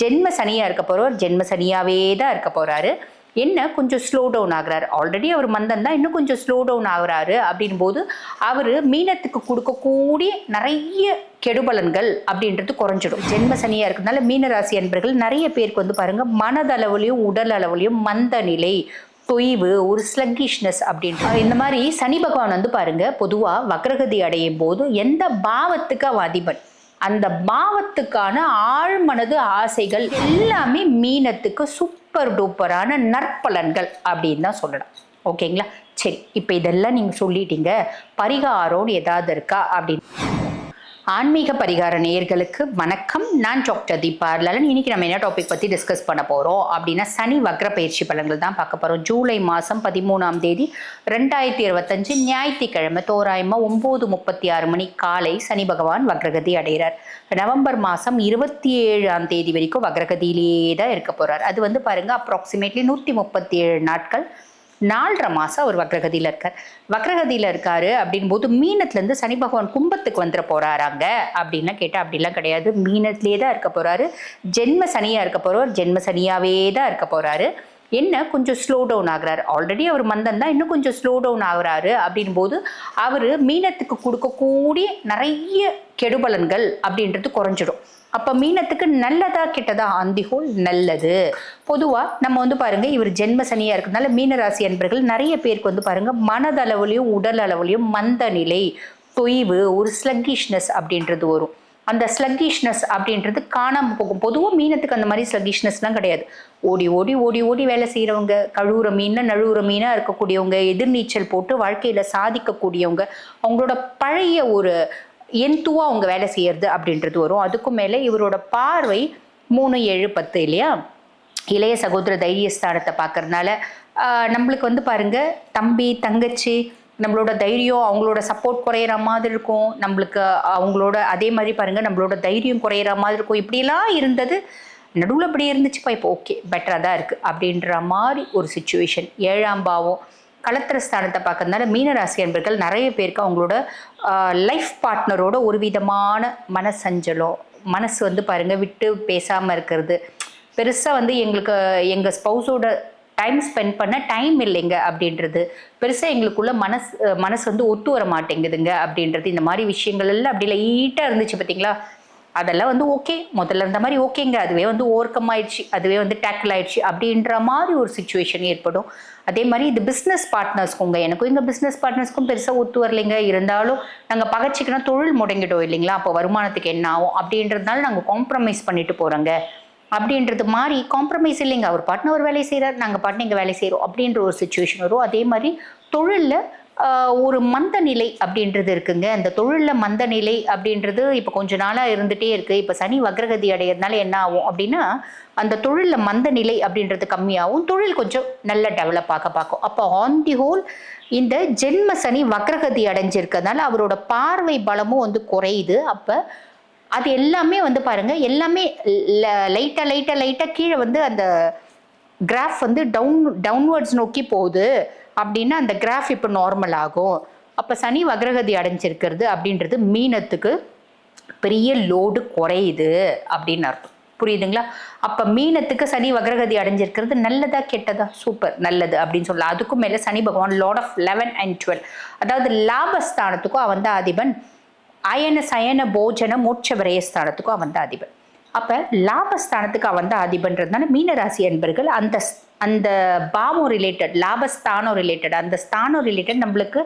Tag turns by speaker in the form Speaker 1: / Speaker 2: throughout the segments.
Speaker 1: ஜென்ம சனியாக இருக்க போகிறவர் ஜென்ம சனியாகவே தான் இருக்க போகிறாரு என்ன? கொஞ்சம் ஸ்லோ டவுன் ஆகிறார். ஆல்ரெடி அவர் மந்தம் தான். இன்னும் கொஞ்சம் ஸ்லோ டவுன் ஆகிறாரு அப்படின் போது அவர் மீனத்துக்கு கொடுக்கக்கூடிய நிறைய கெடுபலன்கள் அப்படின்றது குறைஞ்சிடும். ஜென்ம சனியாக இருக்கிறதுனால மீனராசி அன்பர்கள் நிறைய பேருக்கு வந்து பாருங்கள் மனதளவுலையும் உடல் அளவுலையும் மந்த நிலை தொய்வு ஒரு ஸ்லக்கிஷ்னஸ் அப்படின்ற இந்த மாதிரி சனி பகவான் வந்து பாருங்கள் பொதுவாக வக்ரகதி அடையும் போது எந்த பாவத்துக்கு அவன் அதிபன்? அந்த பாவத்துக்கான ஆழ்மனது ஆசைகள் எல்லாமே மீனத்துக்கு சூப்பர் டூப்பரான நற்பலன்கள் அப்படின்னு தான் சொல்லலாம் ஓகேங்களா சரி இப்போ இதெல்லாம் நீங்கள் சொல்லிட்டீங்க. பரிகாரம்னு ஏதாவது இருக்கா அப்படின்னு? ஆன்மீக பரிகார நேயர்களுக்கு வணக்கம். நான் டாக்டர் தீபா லலன் இன்னைக்கு நம்ம என்ன டாபிக் பற்றி டிஸ்கஸ் பண்ண போகிறோம் அப்படின்னா சனி வக்ர பயிற்சி பலன்கள் தான் பார்க்க போகிறோம் ஜூலை மாதம் பதிமூணாம் தேதி ரெண்டாயிரத்தி இருபத்தஞ்சு ஞாயிற்றுக்கிழமை தோராயமாக ஒம்பது முப்பத்தி ஆறு மணி காலை சனி பகவான் வக்ரகதி அடைகிறார். நவம்பர் மாதம் இருபத்தி ஏழாம் தேதி வரைக்கும் வக்ரகதியிலேயே தான் இருக்க போகிறார் அது வந்து பாருங்கள் அப்ராக்சிமேட்லி நூற்றி முப்பத்தி ஏழு நாட்கள் நாலரை மாதம் அவர் வக்ரகதியில் இருக்கார். வக்ரகதியில் இருக்கார் அப்படின் போது மீனத்துலேருந்து சனி பகவான் கும்பத்துக்கு வந்துட போகிறாராங்க அப்படின்னா கேட்டால் அப்படிலாம் கிடையாது. மீனத்திலே தான் இருக்க போகிறாரு ஜென்ம சனியாக இருக்க போகிறவர் ஜென்ம சனியாகவே தான் இருக்க போகிறாரு என்ன? கொஞ்சம் ஸ்லோ டவுன் ஆகுறாரு. ஆல்ரெடி அவர் மந்தன் தான். இன்னும் கொஞ்சம் ஸ்லோ டவுன் ஆகுறாரு அப்படின் போது அவர் மீனத்துக்கு கொடுக்கக்கூடிய நிறைய கெடுபலன்கள் அப்படின்றது குறைஞ்சிடும். அப்போ மீனத்துக்கு நல்லதா கெட்டதா? ஆந்திகோல் நல்லது. பொதுவாக நம்ம வந்து பாருங்க இவர் ஜென்ம சனியாக இருக்கிறதுனால மீனராசி அன்பர்கள் நிறைய பேருக்கு வந்து பாருங்க மனதளவுலையும் உடல் அளவுலையும் மந்த நிலை தொய்வு ஒரு ஸ்லக்கிஷ்னஸ் அப்படின்றது வரும். அந்த ஸ்லக்கிஷ்னஸ் அப்படின்றது காணாமல் போகும். பொதுவாக மீனத்துக்கு அந்த மாதிரி ஸ்லக்கிஷ்னஸ்லாம் கிடையாது. ஓடி ஓடி ஓடி ஓடி வேலை செய்கிறவங்க கழுவுற மீனாக நழுவுற மீனாக இருக்கக்கூடியவங்க எதிர்நீச்சல் போட்டு வாழ்க்கையில் சாதிக்கக்கூடியவங்க அவங்களோட பழைய ஒரு எந்துவா அவங்க வேலை செய்யறது அப்படின்றது வரும். அதுக்கும் மேலே இவரோட பார்வை மூணு ஏழு பத்து இல்லையா? இளைய சகோதர தைரியஸ்தானத்தை பார்க்கறதுனால நம்மளுக்கு வந்து பாருங்க தம்பி தங்கச்சி நம்மளோட தைரியம் அவங்களோட சப்போர்ட் குறையிற மாதிரி இருக்கும். நம்மளுக்கு அவங்களோட அதே மாதிரி பாருங்க நம்மளோட தைரியம் குறையிற மாதிரி இருக்கும். இப்படிலாம் இருந்தது. நடுவில் இப்படி இருந்துச்சுப்பா இப்போ ஓகே பெட்டராக தான் இருக்குது அப்படின்ற மாதிரி ஒரு சுச்சுவேஷன் ஏழாம் பாவம். களத்திர ஸ்தானத்தை பார்க்கறதுனால மீனராசி அன்பர்கள் நிறைய பேருக்கு அவங்களோட லைஃப் பார்ட்னரோட ஒரு விதமான மனசஞ்சலம் மனசு வந்து பாருங்கள் விட்டு பேசாமல் இருக்கிறது. பெருசாக வந்து எங்களுக்கு எங்கள் ஸ்பௌஸோட டைம் ஸ்பெண்ட் பண்ண டைம் இல்லைங்க அப்படின்றது. பெருசாக எங்களுக்குள்ள மனசு மனசு வந்து ஒத்து வர மாட்டேங்குதுங்க அப்படின்றது. இந்த மாதிரி விஷயங்கள் எல்லாம் அப்படி லைட்டாக இருந்துச்சு பார்த்தீங்களா அதெல்லாம் வந்து ஓகே முதல்ல இருந்த மாதிரி ஓகேங்க அதுவே வந்து ஓர்க்கம் ஆயிடுச்சு. அதுவே வந்து டேக்கிள் ஆயிடுச்சு. அப்படின்ற மாதிரி ஒரு சுச்சுவேஷன் ஏற்படும். அதே மாதிரி இது பிஸ்னஸ் பார்ட்னர்ஸ்க்குங்க எனக்கும் எங்கள் பிஸ்னஸ் பார்ட்னர்ஸ்க்கும் பெருசாக ஒத்து வரலைங்க. இருந்தாலும் நாங்கள் பகச்சிக்கனா தொழில் முடங்கிட்டோம் இல்லைங்களா? அப்போ வருமானத்துக்கு என்ன ஆகும்? அப்படின்றதுனால நாங்கள் காம்ப்ரமைஸ் பண்ணிட்டு போகிறோங்க அப்படின்றது மாதிரி காம்ப்ரமைஸ் இல்லைங்க. அவர் பாட்டுன்னு ஒரு வேலையை செய்கிறார் நாங்கள் பாட்டுன்னு இங்கே வேலை செய்கிறோம் அப்படின்ற ஒரு சுச்சுவேஷன் வரும். அதே மாதிரி தொழிலில் ஒரு மந்த நிலை அப்படின்றது இருக்குங்க. அந்த தொழிலில் மந்த நிலை அப்படின்றது இப்போ கொஞ்ச நாளாக இருந்துகிட்டே இருக்குது இப்போ சனி வக்ரகதி அடையிறதுனால என்ன ஆகும் அப்படின்னா அந்த தொழிலில் மந்த நிலை அப்படின்றது கம்மியாகும். தொழில் கொஞ்சம் நல்ல டெவலப் ஆக பார்க்கும். அப்போ ஆன் தி ஹோல் இந்த ஜென்ம சனி வக்ரகதி அடைஞ்சிருக்கிறதுனால அவரோட பார்வை பலமும் வந்து குறையுது. அப்போ அது எல்லாமே வந்து பாருங்க எல்லாமே லைட்டாக லைட்டாக லைட்டாக கீழே வந்து அந்த கிராஃப் வந்து டவுன் டவுன்வர்ட்ஸ் நோக்கி போகுது. அப்படின்னா அந்த கிராஃப் இப்போ நார்மல் ஆகும். அப்போ சனி வக்ரகதி அடைஞ்சிருக்கிறது அப்படின்றது மீனத்துக்கு பெரிய லோடு குறையுது அப்படின்னு அர்த்தம். புரியுதுங்களா? அப்போ மீனத்துக்கு சனி வக்ரகதி அடைஞ்சிருக்கிறது நல்லதா கெட்டதா? சூப்பர் நல்லது அப்படின்னு சொல்லலாம். அதுக்கும் மேலே சனி பகவான் lord of eleven and twelve அதாவது லாபஸ்தானத்துக்கும் அவன் தான் அதிபன். அயன சயன போஜன மோட்ச விரயஸ்தானத்துக்கும் அவன் தான் அதிபன். அப்போ லாபஸ்தானத்துக்கு அவன் தான் அதிபன்றதுனால மீனராசி என்பர்கள் அந்த அந்த பாவம் ரிலேட்டட் லாபஸ்தானம் ரிலேட்டட் அந்த ஸ்தானம் ரிலேட்டட் நம்மளுக்கு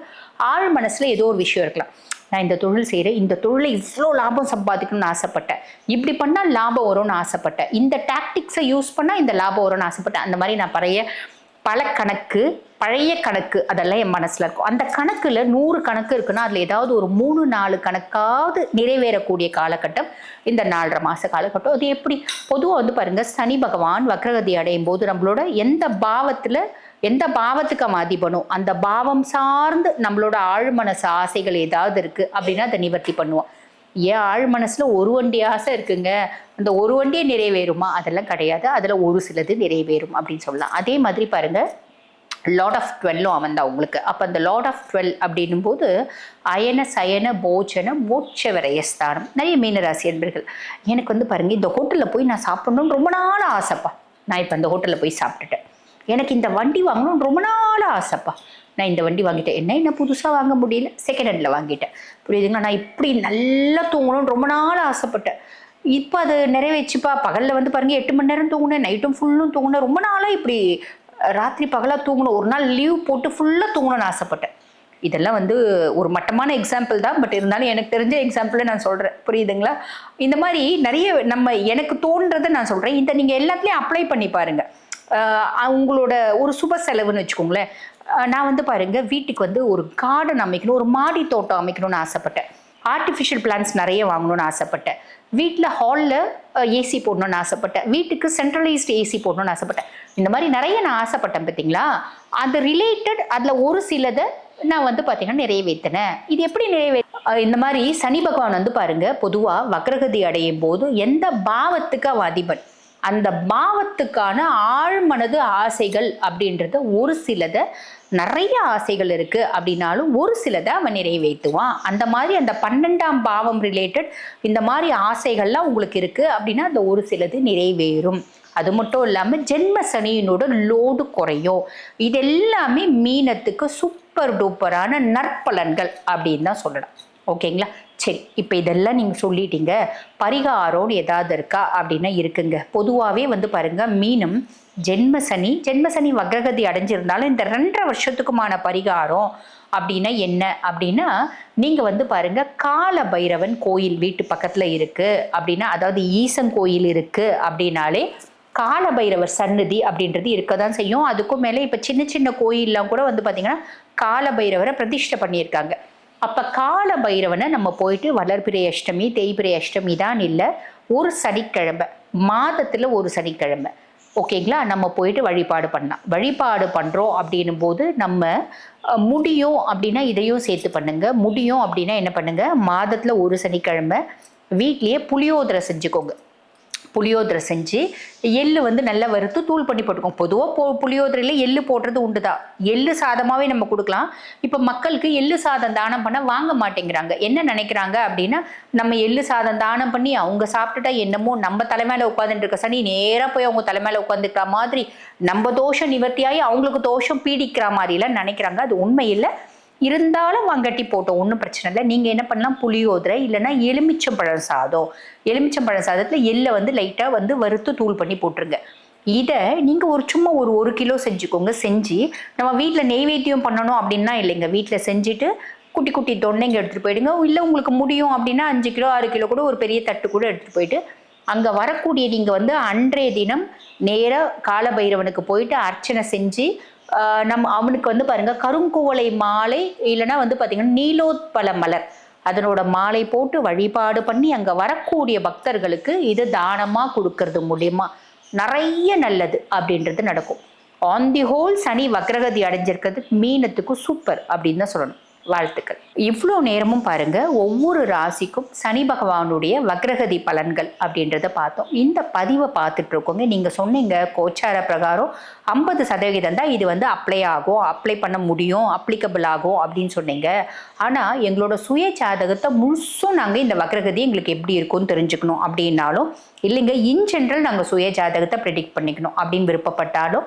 Speaker 1: ஆழ் மனசில் ஏதோ ஒரு விஷயம் இருக்கலாம். நான் இந்த தொழில் செய்கிறேன் இந்த தொழிலை இவ்வளோ லாபம் சம்பாதிக்கணும்னு ஆசைப்பட்டேன். இப்படி பண்ணால் லாபம் வரும்னு ஆசைப்பட்டேன். இந்த டாக்டிக்ஸை யூஸ் பண்ணால் இந்த லாபம் வரும்னு ஆசைப்பட்டேன். அந்த மாதிரி நான் பழைய பல கணக்கு பழைய கணக்கு அதெல்லாம் என் மனசில் இருக்கும். அந்த கணக்கில் நூறு கணக்கு இருக்குன்னா அதில் ஏதாவது ஒரு மூணு நாலு கணக்காவது நிறைவேறக்கூடிய காலகட்டம் இந்த நாலரை மாத காலகட்டம். அது எப்படி? பொதுவாக வந்து பாருங்கள் சனி பகவான் வக்ரகதி அடையும் போது நம்மளோட எந்த பாவத்தில் எந்த பாவத்துக்கு அவன் அதிபனோ அந்த பாவம் சார்ந்து நம்மளோட ஆழ்மனசு ஆசைகள் ஏதாவது இருக்குது அப்படின்னா அதை நிவர்த்தி பண்ணுவான். ஏன் ஆழ் மனசுல ஒரு வண்டி ஆசை இருக்குங்க. அந்த ஒரு வண்டியே நிறைவேறுமா? அதெல்லாம் கிடையாது. அதில் ஒரு சிலது நிறைவேறும் அப்படின்னு சொல்லலாம். அதே மாதிரி பாருங்க. லார்ட் ஆஃப் டுவெல்லும் அவன் தான் உங்களுக்கு. அப்போ அந்த லார்ட் ஆஃப் டுவெல் அப்படின்னும் போது அயன சயன போஜன மோட்ச விரயஸ்தானம் நிறைய மீனராசி என்பர்கள் எனக்கு வந்து பாருங்க இந்த ஹோட்டலில் போய் நான் சாப்பிடணும்னு ரொம்ப நாள் ஆசைப்பா. நான் இப்போ அந்த ஹோட்டலில் போய் சாப்பிட்டுட்டேன். எனக்கு இந்த வண்டி வாங்கணும்னு ரொம்ப நாள் ஆசைப்பா. நான் இந்த வண்டி வாங்கிட்டேன். என்ன என்ன புதுசாக வாங்க முடியல? செகண்ட் ஹேண்டில் வாங்கிட்டேன். புரியுதுங்களா? நான் இப்படி நல்லா தூங்கணும்னு ரொம்ப நாள் ஆசைப்பட்டேன். இப்போ அது நிறைவேச்சுப்பா பகலில் வந்து பாருங்கள் எட்டு மணி நேரம் தூங்கினேன். நைட்டும் ஃபுல்லும் தூங்கினேன். ரொம்ப நாளாக இப்படி ராத்திரி பகலாக தூங்கணும். ஒரு நாள் லீவ் போட்டு ஃபுல்லாக தூங்கணும்னு ஆசைப்பட்டேன். இதெல்லாம் வந்து ஒரு மட்டமான எக்ஸாம்பிள் தான். பட் இருந்தாலும் எனக்கு தெரிஞ்ச எக்ஸாம்பிளை நான் சொல்கிறேன் புரியுதுங்களா? இந்த மாதிரி நிறைய நம்ம எனக்கு தோன்றதை நான் சொல்கிறேன் இந்த நீங்கள் எல்லாத்துலேயும் அப்ளை பண்ணி பாருங்கள் உங்களோட ஒரு சுப செலவுன்னு வச்சுக்கோங்களேன். நான் வந்து பாருங்க வீட்டுக்கு வந்து ஒரு கார்டன் அமைக்கணும் ஒரு மாடி தோட்டம் அமைக்கணும்னு ஆசைப்பட்டேன். ஆர்டிஃபிஷியல் பிளான்ஸ் நிறைய வாங்கணும்னு ஆசைப்பட்டேன். வீட்டில் ஹாலில் ஏசி போடணும்னு ஆசைப்பட்டேன். வீட்டுக்கு சென்ட்ரலைஸ்டு ஏசி போடணும்னு ஆசைப்பட்டேன். இந்த மாதிரி நிறைய நான் ஆசைப்பட்டேன் பார்த்தீங்களா? அது ரிலேட்டட் அதில் ஒரு சிலதை நான் வந்து பார்த்தீங்கன்னா நிறைவேற்றினேன். இது எப்படி நிறைவே இந்த மாதிரி சனி பகவான் வந்து பாருங்க பொதுவாக வக்ரகதி அடையும் போது எந்த பாவத்துக்கு அவன் அதிபன்? அந்த பாவத்துக்கான ஆழ்மனது ஆசைகள் அப்படின்றது ஒரு சிலதை நிறைய ஆசைகள் இருக்கு அப்படின்னாலும் ஒரு சிலதை அவன் நிறைவேற்றுவான். அந்த மாதிரி அந்த பன்னெண்டாம் பாவம் ரிலேட்டட் இந்த மாதிரி ஆசைகள்லாம் உங்களுக்கு இருக்கு அப்படின்னா அந்த ஒரு சிலது நிறைவேறும். அது மட்டும் இல்லாமல் ஜென்ம சனியினோட லோடு குறையும். இது எல்லாமே மீனத்துக்கு சூப்பர் டூப்பரான நற்பலன்கள் அப்படின்னு தான் சொல்லலாம். ஓகேங்களா? சரி இப்போ இதெல்லாம் நீங்கள் சொல்லிட்டீங்க. பரிகாரம்னு ஏதாவது இருக்கா? அப்படின்னா இருக்குங்க. பொதுவாகவே வந்து பாருங்கள் மீனம் ஜென்மசனி ஜென்மசனி வக்ரகதி அடைஞ்சிருந்தாலும் இந்த ரெண்டரை வருஷத்துக்குமான பரிகாரம் அப்படின்னா என்ன? அப்படின்னா நீங்கள் வந்து பாருங்க கால பைரவன் கோயில் வீட்டு பக்கத்தில் இருக்குது அப்படின்னா அதாவது ஈசன் கோயில் இருக்குது அப்படின்னாலே கால பைரவர் சன்னதி அப்படின்றது இருக்க தான் செய்யும். அதுக்கும் மேலே இப்போ சின்ன சின்ன கோயில்லாம் கூட வந்து பார்த்திங்கன்னா கால பைரவரை பிரதிஷ்டை பண்ணியிருக்காங்க. அப்போ கால பைரவனை நம்ம போயிட்டு வளர்பிறை அஷ்டமி தேய்பிறை அஷ்டமி தான் இல்லை ஒரு சனிக்கிழமை மாதத்தில் ஒரு சனிக்கிழமை. ஓகேங்களா? நம்ம போயிட்டு வழிபாடு பண்ணலாம். வழிபாடு பண்ணுறோம் அப்படின்னும் போது நம்ம முடியும் அப்படின்னா இதையும் சேர்த்து பண்ணுங்க. முடியும் அப்படின்னா என்ன பண்ணுங்க? மாதத்தில் ஒரு சனிக்கிழமை வீட்லேயே புளியோதரை செஞ்சுக்கோங்க. புளியோதரை செஞ்சு எள்ளு வந்து நல்லா வறுத்து தூள் பண்ணி போட்டுக்கோங்க. பொதுவாக போ புளியோதரையில் எள்ளு போடுறது உண்டு தான் எள்ளு சாதமாகவே நம்ம கொடுக்கலாம். இப்போ மக்களுக்கு எள்ளு சாதம் தானம் பண்ண வாங்க மாட்டேங்கிறாங்க. என்ன நினைக்கிறாங்க அப்படின்னா நம்ம எள்ளு சாதம் தானம் பண்ணி அவங்க சாப்பிட்டுட்டா என்னமோ நம்ம தலைமையில உட்காந்துட்டு இருக்க சனி நேராக போய் அவங்க தலைமையில உட்காந்துக்கிற மாதிரி நம்ம தோஷம் நிவர்த்தியாகி அவங்களுக்கு தோஷம் பீடிக்கிற மாதிரிலாம் நினைக்கிறாங்க. அது உண்மை இல்லை. இருந்தாலும் வங்கட்டி போட்டோம் ஒன்றும் பிரச்சனை இல்லை. நீங்கள் என்ன பண்ணலாம்? புளியோதரை இல்லைன்னா எலுமிச்சம்பழம் சாதம். எலுமிச்சம்பழம் சாதத்தில் எள்ளை வந்து லைட்டாக வந்து வறுத்து தூள் பண்ணி போட்டுருங்க. இதை நீங்கள் ஒரு சும்மா ஒரு ஒரு கிலோ செஞ்சுக்கோங்க. செஞ்சு நம்ம வீட்டில் நெய்வேத்தியம் பண்ணணும் அப்படின்னா இல்லைங்க. வீட்டில் செஞ்சுட்டு குட்டி குட்டி தொண்டைங்க எடுத்துகிட்டு போயிடுங்க. இல்லை உங்களுக்கு முடியும் அப்படின்னா அஞ்சு கிலோ ஆறு கிலோ கூட ஒரு பெரிய தட்டு கூட எடுத்துகிட்டு போயிட்டு அங்கே வரக்கூடிய நீங்கள் வந்து அன்றைய தினம் நேராக காலபைரவனுக்கு போயிட்டு அர்ச்சனை செஞ்சு நம் நம்ம அவனுக்கு வந்து பாருங்க கருங்குவளை மாலை இல்லைன்னா வந்து பார்த்தீங்கன்னா நீலோத்பல மலர். அதனோட மாலை போட்டு வழிபாடு பண்ணி அங்கே வரக்கூடிய பக்தர்களுக்கு இது தானமாக கொடுக்கறது மூலியமா. நிறைய நல்லது அப்படின்றது நடக்கும். ஆன் தி ஹோல் சனி வக்ரகதி அடைஞ்சிருக்கிறது மீனத்துக்கும் சூப்பர் அப்படின்னு தான் சொல்லணும். வாழ்த்துக்கள். இவ்வளோ நேரமும் பாருங்க ஒவ்வொரு ராசிக்கும் சனி பகவானுடைய வக்ரகதி பலன்கள் அப்படின்றத பார்த்தோம். இந்த பதிவை பார்த்துட்டு இருக்கோங்க. நீங்க சொன்னீங்க கோச்சார பிரகாரம் ஐம்பது சதவிகிதம் தான் இது வந்து அப்ளை ஆகும் அப்ளை பண்ண முடியும் அப்ளிகபிள் ஆகும் அப்படின்னு சொன்னீங்க. ஆனால் எங்களோட சுய ஜாதகத்தை முழுசும் நாங்கள் இந்த வக்ரகதி எங்களுக்கு எப்படி இருக்கும்னு தெரிஞ்சுக்கணும் அப்படின்னாலும் இல்லைங்க இன் ஜென்ரல் நாங்கள் சுய ஜாதகத்தை ப்ரெடிக்ட் பண்ணிக்கணும் அப்படின்னு விருப்பப்பட்டாலும்